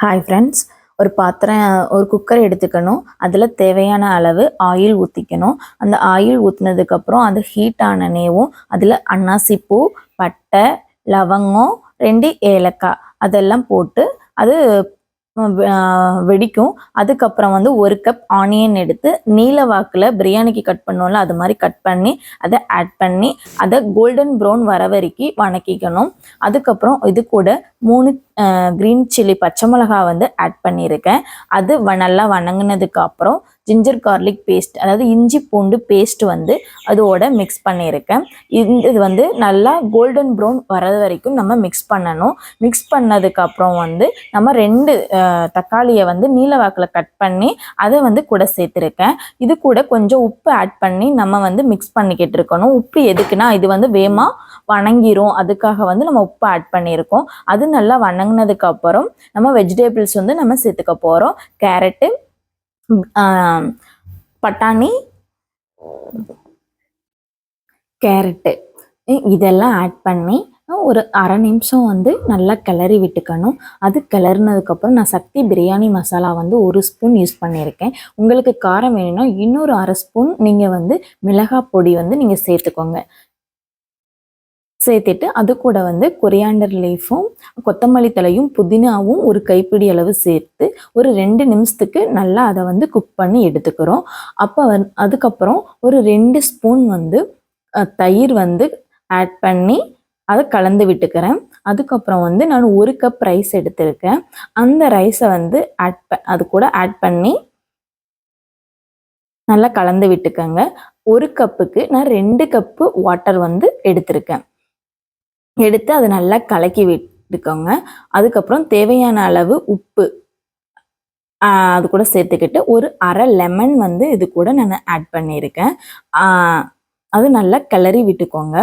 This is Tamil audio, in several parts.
ஹாய் ஃப்ரெண்ட்ஸ் ஒரு பாத்திரம் ஒரு குக்கர் எடுத்துக்கணும். அதில் தேவையான அளவு ஆயில் ஊற்றிக்கணும் அந்த ஆயில் ஊற்றினதுக்கப்புறம் அது ஹீட் ஆனனேவும் அதில் அன்னாசிப்பூ பட்டை லவங்கம் ரெண்டு ஏலக்காய் அதெல்லாம் போட்டு அது வெடிக்கும். அதுக்கப்புறம் வந்து ஒரு கப் ஆனியன் எடுத்து நீல வாக்கில் பிரியாணிக்கு கட் பண்ணுவோம்ல அது மாதிரி கட் பண்ணி அதை ஆட் பண்ணி அதை கோல்டன் ப்ரௌன் வர வரைக்கும் வணக்கிக்கணும். அதுக்கப்புறம் இது கூட மூணு க்ரீன் சில்லி பச்சை மிளகா வந்து ஆட் பண்ணியிருக்கேன். அது வ- நல்லா வணங்கினதுக்கு அப்புறம் ஜிஞ்சர் கார்லிக் பேஸ்ட் அதாவது இஞ்சி பூண்டு பேஸ்ட் வந்து அதோட மிக்ஸ் பண்ணியிருக்கேன். இந்த இது வந்து நல்லா கோல்டன் ப்ரௌன் வர வரைக்கும் நம்ம மிக்ஸ் பண்ணணும். மிக்ஸ் பண்ணதுக்கப்புறம் வந்து நம்ம ரெண்டு தக்காளியை வந்து நீல வாக்கில் கட் பண்ணி அதை வந்து கூட சேர்த்துருக்கேன். இது கூட கொஞ்சம் உப்பு ஆட் பண்ணி நம்ம வந்து மிக்ஸ் பண்ணிக்கிட்டு இருக்கணும். உப்பு எதுக்குன்னா இது வந்து வேகமாக வணங்கிரும். அதுக்காக வந்து நம்ம உப்பு ஆட் பண்ணியிருக்கோம். அது நல்லா வணங்கினதுக்கு அப்புறம் நம்ம வெஜிடபிள்ஸ் வந்து நம்ம சேர்த்துக்க போகிறோம் கேரட்டு பட்டாணி கேரட்டு இதெல்லாம் ஆட் பண்ணி ஒரு அரை நிமிஷம் வந்து நல்லா கிளறி விட்டுக்கணும். அது கிளறினதுக்கப்புறம் நான் சக்தி பிரியாணி மசாலா வந்து ஒரு ஸ்பூன் யூஸ் பண்ணியிருக்கேன். உங்களுக்கு காரம் வேணும்னா இன்னொரு அரை ஸ்பூன் நீங்கள் வந்து மிளகாய் பொடி வந்து நீங்கள் சேர்த்துக்கோங்க. சேர்த்துட்டு அது கூட வந்து கொரியாண்டர் லீஃபும் கொத்தமல்லி தலையும் புதினாவும் ஒரு கைப்பிடி அளவு சேர்த்து ஒரு ரெண்டு நிமிஷத்துக்கு நல்லா அதை வந்து குக் பண்ணி எடுத்துக்கிறோம். அப்போ வந் அதுக்கப்புறம் ஒரு ரெண்டு ஸ்பூன் வந்து தயிர் வந்து ஆட் பண்ணி அதை கலந்து விட்டுக்கிறேன். அதுக்கப்புறம் வந்து நான் ஒரு கப் ரைஸ் எடுத்திருக்கேன். அந்த ரைஸை வந்து ஆட் ப அது கூட ஆட் பண்ணி நல்லா கலந்து விட்டுக்கோங்க. ஒரு கப்புக்கு நான் ரெண்டு கப்பு வாட்டர் வந்து எடுத்திருக்கேன். எடுத்து அதை நல்லா கலக்கி விட்டுக்கோங்க. அதுக்கப்புறம் தேவையான அளவு உப்பு அது கூட சேர்த்துக்கிட்டு ஒரு அரை லெமன் வந்து இது கூட நான் ஆட் பண்ணியிருக்கேன். அது நல்லா கிளறி விட்டுக்கோங்க.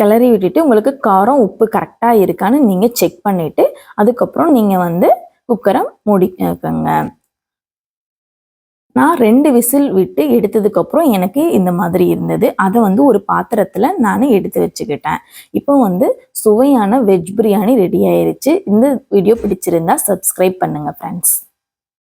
கிளறி விட்டுட்டு உங்களுக்கு காரம் உப்பு கரெக்டாக இருக்கான்னு நீங்கள் செக் பண்ணிவிட்டு அதுக்கப்புறம் நீங்கள் வந்து குக்கரை முடிக்கங்க. நான் ரெண்டு விசில் விட்டு எடுத்ததுக்கப்புறம் எனக்கு இந்த மாதிரி இருந்தது. அதை வந்து ஒரு பாத்திரத்தில் நான் எடுத்து வச்சுக்கிட்டேன். இப்போ வந்து சுவையான வெஜ் பிரியாணி ரெடி ஆயிருச்சு. இந்த வீடியோ பிடிச்சிருந்தா சப்ஸ்கிரைப் பண்ணுங்கள் ஃப்ரெண்ட்ஸ்